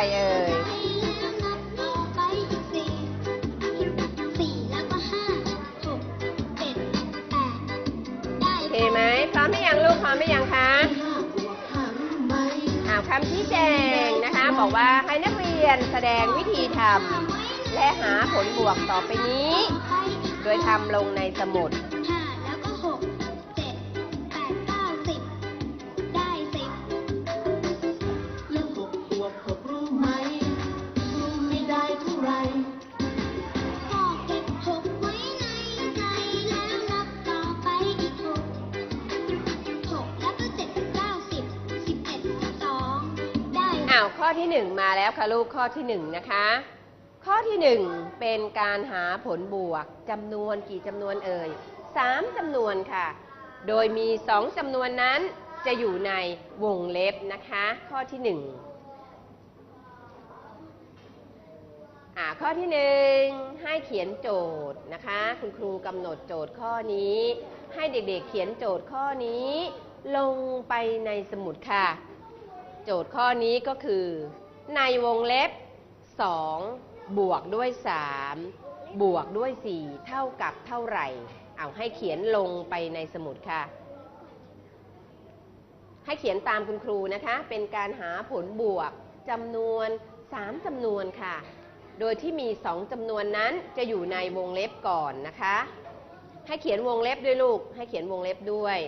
ได้เท่าไหร่เอ่ยนับต่อไปอีกสี่สี่แล้วก็ห้าหกเจ็ดแปดได้โอเคไหมพร้อมหรือยังลูกพร้อมหรือยังคะห้ามอ่าคำชี้แจงนะคะ บอกว่าให้นักเรียนแสดงวิธีทำและหาผลบวกต่อไปนี้ โดยทำลงในสมุดาวข้อที่หนึ่งมาแล้วค่ะลูกข้อที่หนึ่งนะคะ ข้อที่หนึ่งเป็นการหาผลบวกจำนวนกี่จำนวนเอ่ยสามจำนวนค่ะ โดยมีสองจำนวนนั้นจะอยู่ในวงเล็บนะคะ ข้อที่หนึ่งข้อที่หนึ่งให้เขียนโจทย์นะคะ คุณครูกำหนดโจทย์ข้อนี้ ให้เด็กๆเขียนโจทย์ข้อนี้ ลงไปในสมุดค่ะ จทย์ข้อนี้ก็คือ ในวงเล็บ 2 บวกด้วย 3 บวกด้วย 4 เท่ากับเท่าไหร่ เอาให้เขียนลงไปในสมุดค่ะ ให้เขียนตามคุณครูนะคะ เป็นการหาผลบวกจำนวน 3จำนวนค่ะ โดยที่มี 2จำนวนนั้นจะอยู่ในวงเล็บก่อนนะคะ ให้เขียนวงเล็บด้วยลูก ให้เขียนวงเล็บด้วย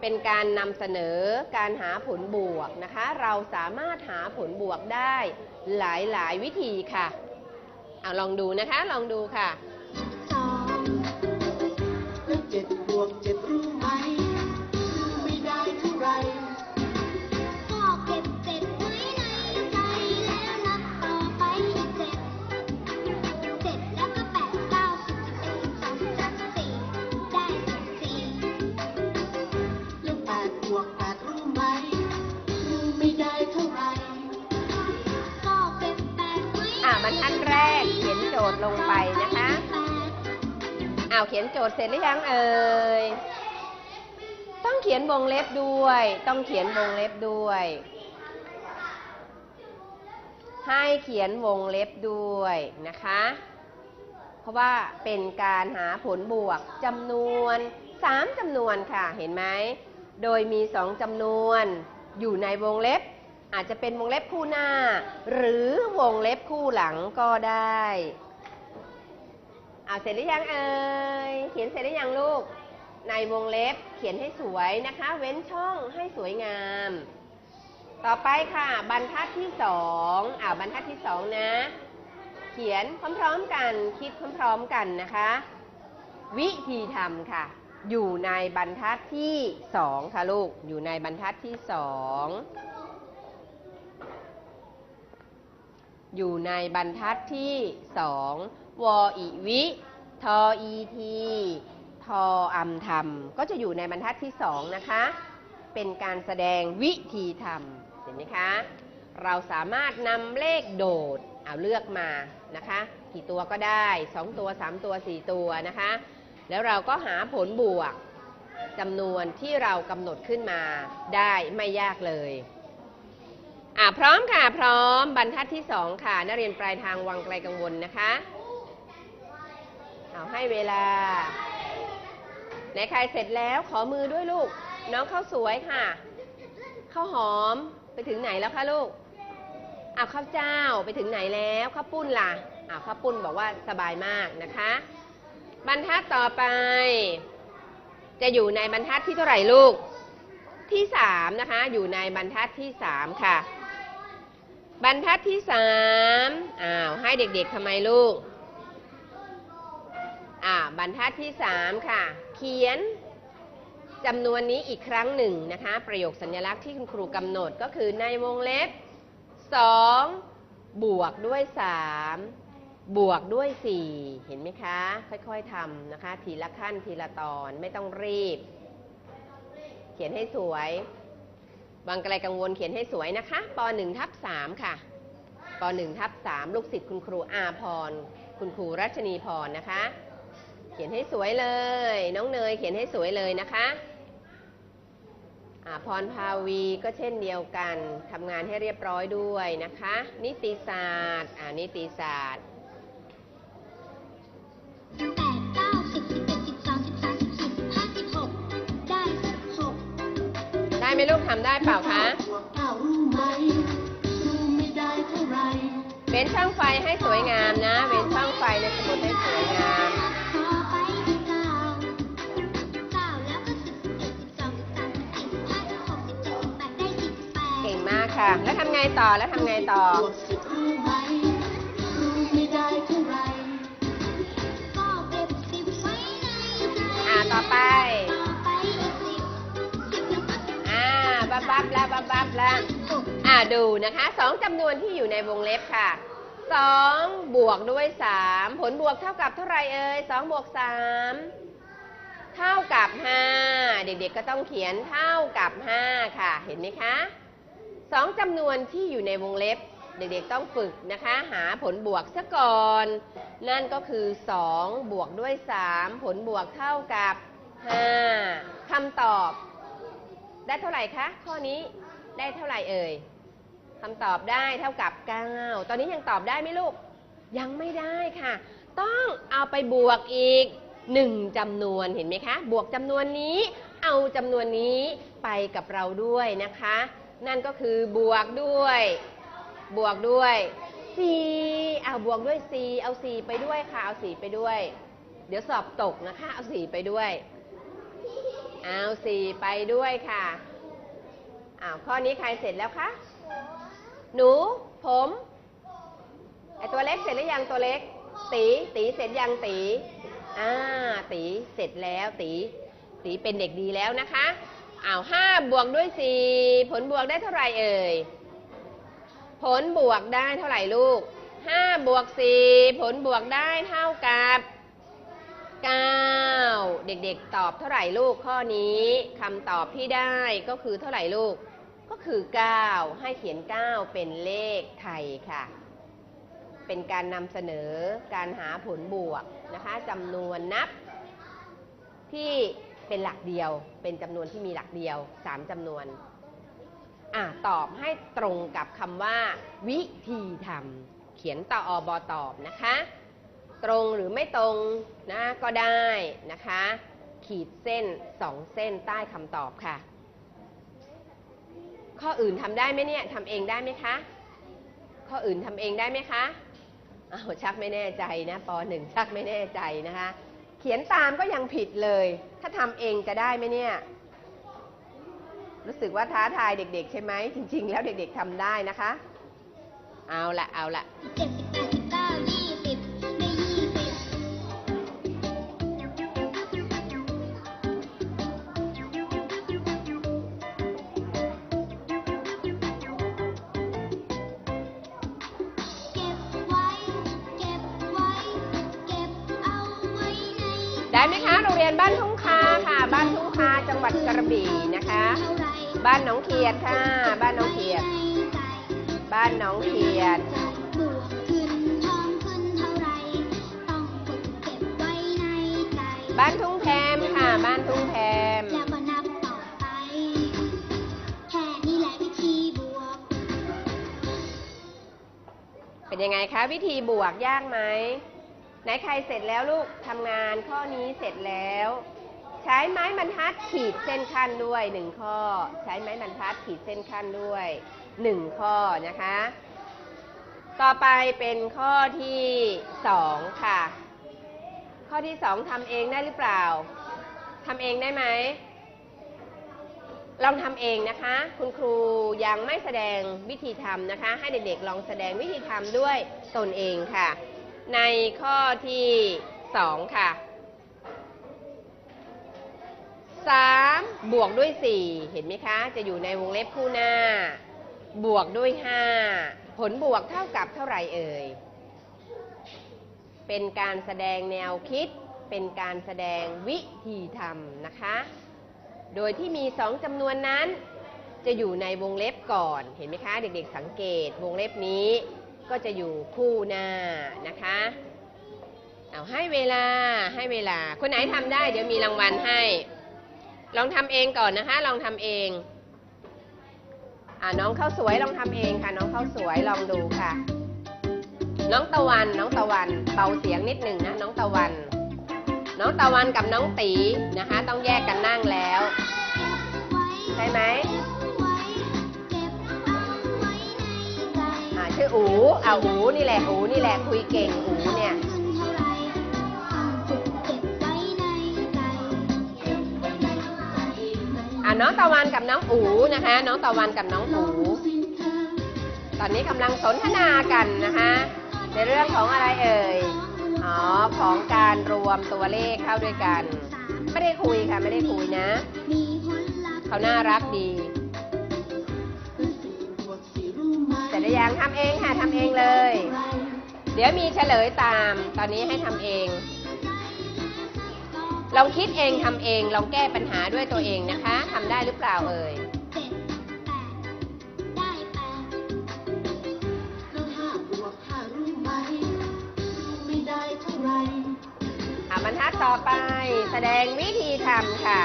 เป็นการนำเสนอการหาผลบวกนะคะ เราสามารถหาผลบวกได้หลายหลายๆวิธีค่ะ เอาลองดูนะคะ ลองดูค่ะ ดไว้อ่าบรรทัดแรกเขียนโจทย์ลงไปนะคะอ้าวเขียนโจทย์เสร็จหรือยังเอ่ยต้องเขียนวงเล็บด้วย ต้องเขียนวงเล็บด้วย ให้เขียนวงเล็บด้วยนะคะ เพราะว่าเป็นการหาผลบวกจำนวน3จำนวนค่ะเห็นไหม โดยมี2จำนวนอยู่ในวงเล็บ อาจจะเป็นวงเล็บคู่หน้า หรือวงเล็บคู่หลังก็ได้เอาเสร็จหรือยังเอ่ยเขียนเสร็จหรือยังลูก ในวงเล็บเขียนให้สวยนะคะ เว้นช่องให้สวยงาม ต่อไปค่ะ บรรทัดที่สองอ่าบรรทัดที่สองนะ เขียนพร้อมๆกันคิดพร้อมๆกันนะคะ วิธีทำค่ะ อยู่ในบรรทัดที่สองค่ะลูก อยู่ในบรรทัดที่สอง อยู่ในบรรทัดที่สองวอีวิ ทออีทีทออัมทำก็จะอยู่ในบรรทัดที่สองนะคะ เป็นการแสดงวิธีทำเห็นไหมคะ เราสามารถนำเลขโดด เอาเลือกมานะคะ กี่ตัวก็ได้ 2 ตัว 3 ตัว 4 ตัวนะคะ แล้วเราก็หาผลบวกจำนวนที่เรากำหนดขึ้นมาได้ไม่ยากเลย อ่าพร้อมค่ะ พร้อมบรรทัดที่สองค่ะ นักเรียนปลายทางวังไกลกังวลนะคะเอาให้เวลาไหนใครเสร็จแล้วขอมือด้วยลูก น้องข้าวสวยค่ะข้าวหอมไปถึงไหนแล้วคะลูกอ้าวข้าวเจ้าไปถึงไหนแล้วข้าวปุ้นล่ะอ้าวข้าวปุ้นบอกว่าสบายมากนะคะ บรรทัดต่อไป จะอยู่ในบรรทัดที่เท่าไหร่ลูกที่สามนะคะ อยู่ในบรรทัดที่สามค่ะ บรรทัดที่สามอ้าว ให้เด็กๆทำไมลูก อ่า บรรทัดที่สามค่ะ เขียนจำนวนนี้อีกครั้งหนึ่งนะคะ ประโยคสัญลักษณ์ที่คุณครูกำหนดก็คือในวงเล็บ 2 บวกด้วย 3 บวกด้วย 4 เห็นไหมคะ ค่อยๆทำนะคะ ทีละขั้นทีละตอนไม่ต้องรีบ เขียนให้สวย บางไกลกังวลเขียนให้สวยนะคะป .1 ทับ3ค่ะป .1 ทับ3ลูกศิษย์คุณครูอาพร คุณครูรัชนีพรนะคะ เขียนให้สวยเลย น้องเนยเขียนให้สวยเลยนะคะอาพรภาวีก็เช่นเดียวกันทำงานให้เรียบร้อยด้วยนะคะ นิติศาสตร์อ่านิติศาสตร์ ได้ไหมลูกทำได้เปล่าคะเว้นช่องไฟให้สวยงามนะ เว้นช่องไฟในสมุดให้สวยงามเก้าเก้าแล้วก็สิบสิบเอ็ดสิบสองสิบสามสิบสี่สิบห้าสิบหกสิบเจ็ดสิบแปดได้สิบแปดเก่งมากค่ะ แล้วทำไงต่อแล้วทำไงต่อ ดูนะคะสองจำนวนที่อยู่ในวงเล็บค่ะสองบวกด้วยสามผลบวกเท่ากับเท่าไรเอ่ยสองบวกสามเท่ากับห้าเด็กๆก็ต้องเขียนเท่ากับห้าค่ะ เห็นไหมคะสองจำนวนที่อยู่ในวงเล็บ เด็กๆต้องฝึกนะคะ หาผลบวกซะก่อน นั่นก็คือ2บวกด้วย3ผลบวกเท่ากับ5คำตอบ ได้เท่าไหร่คะข้อนี้ได้เท่าไหร่เอ่ย คำตอบได้เท่ากับ 9 ตอนนี้ยังตอบได้ไหมลูก ยังไม่ได้ค่ะ ต้องเอาไปบวกอีก 1จำนวนเห็นไหมคะ บวกจำนวนนี้ เอาจำนวนนี้ไปกับเราด้วยนะคะ นั่นก็คือบวกด้วย บวกด้วย 4 เอาบวกด้วย 4 เอา 4 ไปด้วยค่ะ เอา 4 ไปด้วย เดี๋ยวสอบตกนะคะ เอา 4 ไปด้วย เอา 4 ไปด้วยค่ะอ้าวข้อนี้ใครเสร็จแล้วคะ หนู ผมไอตัวเล็กเสร็จหรือยังตัวเล็ก ตีตีเสร็จยังตีอ่าตีเสร็จแล้วตีตีเป็นเด็กดีแล้วนะคะอ้าวห้าบวกด้วยสี่ผลบวกได้เท่าไหร่เอ่ยผลบวกได้เท่าไหร่ลูก5บวก4ผลบวกได้เท่ากับ9เด็กๆตอบเท่าไหร่ลูกข้อนี้คำตอบที่ได้ก็คือเท่าไหร่ลูก ก็คือ 9 ให้เขียน 9 เป็นเลขไทยค่ะ เป็นการนำเสนอการหาผลบวกนะคะจำนวนนับที่เป็นหลักเดียว เป็นจำนวนที่มีหลักเดียว 3จำนวน อะ ตอบให้ตรงกับคำว่า วิธีทำเขียนต่ออบอตอบนะคะ ตรงหรือไม่ตรงนะก็ได้นะคะ ขีดเส้นสองเส้นใต้คำตอบค่ะ ข้ออื่นทำได้ไหมเนี่ยทำเองได้ไหมคะ ข้ออื่นทำเองได้ไหมคะเอาชักไม่แน่ใจนะปหนึ่งชักไม่แน่ใจนะคะ เขียนตามก็ยังผิดเลย ถ้าทำเองจะได้ไหมเนี่ยรู้สึกว่าท้าทายเด็ก ๆ ใช่ไหมจริง ๆ แล้วเด็ก ๆทำได้นะคะ เอาละเอาละ ได้ไหมคะโรงเรียนบ้านทุ่งคาค่ะ บ้านทุ่งคาจังหวัดกระบี่นะคะเท่าไหรบ้านหนองเขียดค่ะ บ้านหนองเขียดในใจบ้านหนองเขียดจะบวกขึ้นเพิ่มขึ้นเท่าไหรต้องฝึกเก็บไว้ในใจบ้านทุ่งแพมค่ะ บ้านทุ่งแพมแล้วก็นับต่อไปแค่นี้แหละวิธีบวกเป็นยังไงคะ วิธีบวกยากไหม ไหนใครเสร็จแล้วลูกทำงานข้อนี้เสร็จแล้ว ใช้ไม้บรรทัดขีดเส้นขั้นด้วยหนึ่งข้อ ใช้ไม้บรรทัดขีดเส้นขั้นด้วยหนึ่งข้อนะคะ ต่อไปเป็นข้อที่สองค่ะ ข้อที่สองทำเองได้หรือเปล่าทำเองได้ไหมลองทำเองนะคะ คุณครูยังไม่แสดงวิธีทำนะคะ ให้เด็กๆลองแสดงวิธีทำด้วยตนเองค่ะ ในข้อที่สองค่ะสามบวกด้วยสี่เห็นไหมคะ จะอยู่ในวงเล็บคู่หน้า บวกด้วยห้าผลบวกเท่ากับเท่าไหร่เอ่ย เป็นการแสดงแนวคิด เป็นการแสดงวิธีทำนะคะ โดยที่มีสองจำนวนนั้น จะอยู่ในวงเล็บก่อน เห็นไหมคะ เด็กๆสังเกตวงเล็บนี้ ก็จะอยู่คู่หน้านะคะ เอาให้เวลาให้เวลา คนไหนทำได้เดี๋ยวมีรางวัลให้ ลองทำเองก่อนนะคะ ลองทำเองอ่าน้องข้าวสวยลองทำเองค่ะ น้องข้าวสวยลองดูค่ะ น้องตะวันน้องตะวันเบาเสียงนิดหนึ่งนะน้องตะวัน น้องตะวันกับน้องตีนะคะ ต้องแยกกันนั่งแล้ว ใช่ไหม ชื่ออูอ่าอูนี่แหละอูนี่แหละคุยเก่งอูเนี่ย อ่าน้องตะวันกับน้องอูนะคะ น้องตะวันกับน้องอูตอนนี้กำลังสนทนากันนะคะ ในเรื่องของอะไรเอ่ยอ๋อของการรวมตัวเลขเข้าด้วยกัน ไม่ได้คุยค่ะไม่ได้คุยนะเขาน่ารักดี รือยังทำเองค่ะทำเองเลย เดี๋ยวมีเฉลยตาม ตอนนี้ให้ทำเอง ลองคิดเองทำเอง ลองแก้ปัญหาด้วยตัวเองนะคะทำได้หรือเปล่าเอ่ยเจ็ดแปดได้แปดแล้วห้าบวกห้ารู้ไหมไม่ได้เท่าไหรอะบรรทัดต่อไปแสดงวิธีทำค่ะ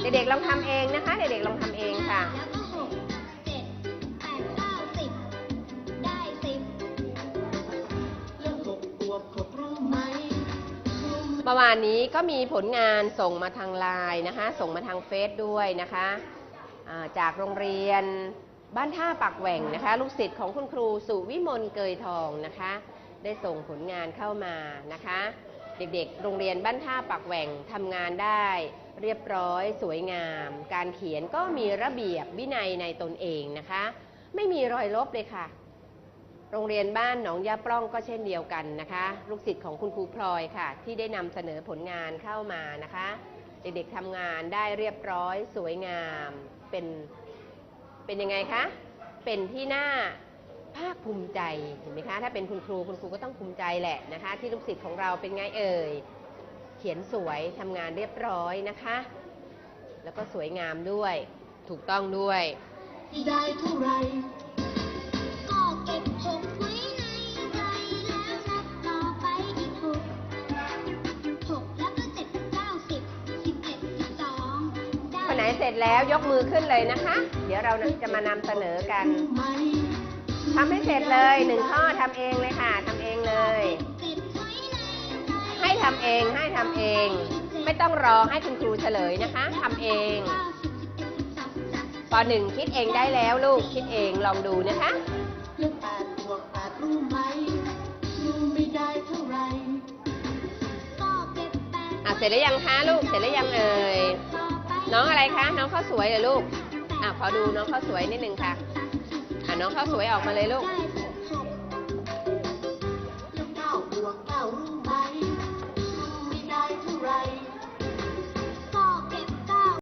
เด็กๆลองทำเองนะคะ เด็กๆลองทำเองค่ะ มเมื่อวานนี้ก็มีผลงานส่งมาทางไลน์นะคะ ส่งมาทางเฟซด้วยนะคะจากโรงเรียนบ้านท่าปักแหว่งนะคะ ลูกศิษย์ของคุณครูสุวิมลเกยทองนะคะ ได้ส่งผลงานเข้ามานะคะ เด็กๆ โรงเรียนบ้านท่าปักแหว่งทำงานได้เรียบร้อยสวยงาม การเขียนก็มีระเบียบวินัยในตนเองนะคะ ไม่มีรอยลบเลยค่ะ โรงเรียนบ้านหนองยาปล้องก็เช่นเดียวกันนะคะ ลูกศิษย์ของคุณครูพลอยค่ะ ที่ได้นำเสนอผลงานเข้ามานะคะ เด็กๆทำงานได้เรียบร้อยสวยงามเป็นเป็นยังไงคะเป็นที่น่าภาคภูมิใจเห็นไหมคะถ้าเป็นคุณครูคุณครูก็ต้องภูมิใจแหละนะคะ ที่ลูกศิษย์ของเราเป็นไงเอ่ยเขียนสวยทำงานเรียบร้อยนะคะ แล้วก็สวยงามด้วยถูกต้องด้วยไม่ได้เท่าไร คนไหนเสร็จแล้วยกมือขึ้นเลยนะคะ เดี๋ยวเราจะมานำเสนอกันรู้ไหมทำให้เสร็จเลยหนึ่งข้อทำเองเลยค่ะทำเองเลยเจ็ดไว้ในใจให้ทำเองให้ทำเอง ไม่ต้องรอให้คุณครูเฉลยนะคะทำเองเก้าสิบสิบเอ็ดสิบสองสิบสามสิบปหนึ่งคิดเองได้แล้วลูกคิดเองลองดูนะคะแล้วแปดบวกแปดรู้ไหมรู้ไม่ได้เท่าไหรก็เก็บแปดอะเสร็จแล้วยังคะลูกเสร็จแล้วยังเอ่ยต่อไป น้องอะไรคะ น้องข้าวสวยเหรอลูกอะขอดูน้องข้าวสวยนิดนึงค่ะอะน้องข้าวสวยออกมาเลยลูก